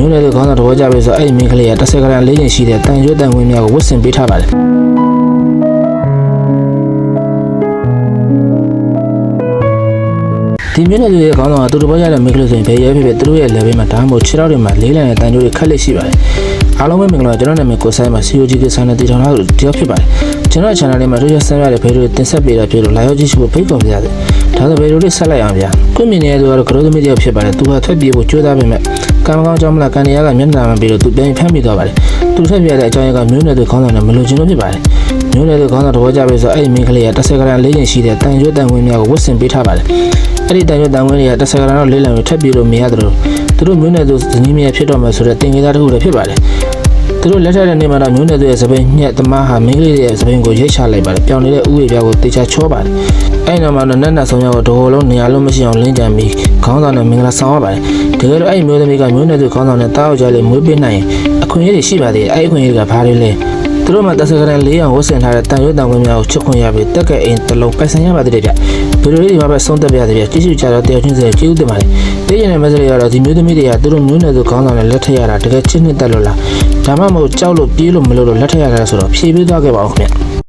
မျိုးနယ်သူခေါင်းဆောင်တော်ကြပြီဆိုအဲ့ဒီမိန်းကလေးကတစ်စက္ကန့်လေးချိန်ရှိတဲ့တန်ရွတ်တန်ဝင်များကိုဝတ်ဆင်ပေးထားပါတယ်ဒီမျိုးနယ်သူရဲ့ခေါင်းဆောင်ကသူတို့ပေါ်ရတဲ့မိန်းကလေးဆိုရင်ဘယ်ရဲဖြစ်ဖြစ်သူတို့ရဲ့ level မှာဒါမှမဟုတ်ခြေထောက်တွေမှာလေးလံတဲ့တန်ကြိုးတွေခက်လက်ရှိပါတယ်အားလုံးပဲမင်္ဂလာပါကျွန်တော်နာမည်ကိုဆိုင်မှာ COG ကဆိုင်နဲ့တည်ထောင်ထားသူတယောက်ဖြစ်ပါတယ်ကျွန်တော် channel လေးမှာတို့ရဆန်းရတဲ့ဗီဒီယိုတင်ဆက်ပေးတာဖြစ်လို့လာရောက်ကြည့်ရှုဖို့ဖိတ်ခေါ်ပါရစေဒါဆိုဗီဒီယိုလေးဆက်လိုက်အောင်ဗျာခုမြင်နေတဲ့သူကတော့ကရိုးသမီးတယောက်ဖြစ်ပါတယ်သူကထွက်ပြေးဖို့ကြိုးစားပေမဲ့ ကံမကောင်းကြောင့်မလားကန်ရကမျက်နှာမှပြီးတော့သူပြန်ဖမ်းမိသွားပါတယ်သူထွက်ပြေးတဲ့အကြောင်းရင်းကမျိုးနယ်သူခေါင်းဆောင်နဲ့မလို့ချင်းလို့ဖြစ်ပါတယ်မျိုးနယ်သူခေါင်းဆောင်တော်ကြပြီဆိုအဲ့ဒီမိန်းကလေးကတစ်စက္ကန့်လေးချိန်ရှိတဲ့တန်ရွတ်တန်ဝင်များကိုဝတ်ဆင်ပေးထားပါတယ်အဲ့ဒီတန်ရွတ်တန်ဝင်တွေကတစ်စက္ကန့်တော့လေးလံကိုထပ်ပြေးလို့မရသလိုသူတို့မျိုးနယ်သူဇနီးမယားဖြစ်တော့မယ်ဆိုတဲ့တင်ကြီးသားတစ်ခုလည်းဖြစ်ပါတယ် သူတို့လက်ထက်တဲ့နေ့မှာတော့မျိုးနယ်သူရဲ့သပင်ညက်သမားဟာမိန်းကလေးရဲ့သပင်ကိုရိတ်ချလိုက်ပါတယ်ပြောင်းနေတဲ့ဥယျာဉ်ပြားကိုတေချာချောပါတယ်အဲ့ဒီနောက်မှာတော့နက်နက်ဆုံးရောက်တော့လုံးနေရာလုံးမရှိအောင်လင်းကြံပြီးခေါင်းဆောင်နဲ့မင်္ဂလာဆောင်ရပါတယ်တကယ်တော့အဲ့ဒီမျိုးသမီးကမျိုးနယ်သူခေါင်းဆောင်နဲ့တားအောင်ကြလေးမွေးပေးနိုင်ရင်အခွင့်အရေးတွေရှိပါသေးတယ်အဲ့ဒီအခွင့်အရေးကဘာတွေလဲသူတို့မှတက်စကရန်၄အောင်ဝတ်ဆင်ထားတဲ့တန်ရွတ်တန်ခွင့်များကိုချစ်ခွင့်ရပြီးတက်ကဲအိမ်တစ်လုံးပိုင်ဆိုင်ရပါသေးတယ်ဗျ ဗီဒီယိုလေးဒီမှာပဲဆုံးသက်ပြရသေးဗျကြည့်ရှုကြတော့တယောက်ချင်းစီကျေးဇူးတင်ပါတယ်သိကျင်တဲ့မက်ဆေ့ချ်ကတော့ဒီမျိုးသမီးတွေကသူတို့မျိုးနယ်သူခေါင်းဆောင်နဲ့လက်ထက်ရတာတကယ်ချစ်နှစ်တက်လို့လားဒါမှမဟုတ်ကြောက်လို့ပြေးလို့မလို့လို့လက်ထက်ရတာဆိုတော့ဖြေပေးသွားခဲ့ပါဦးခင်ဗျ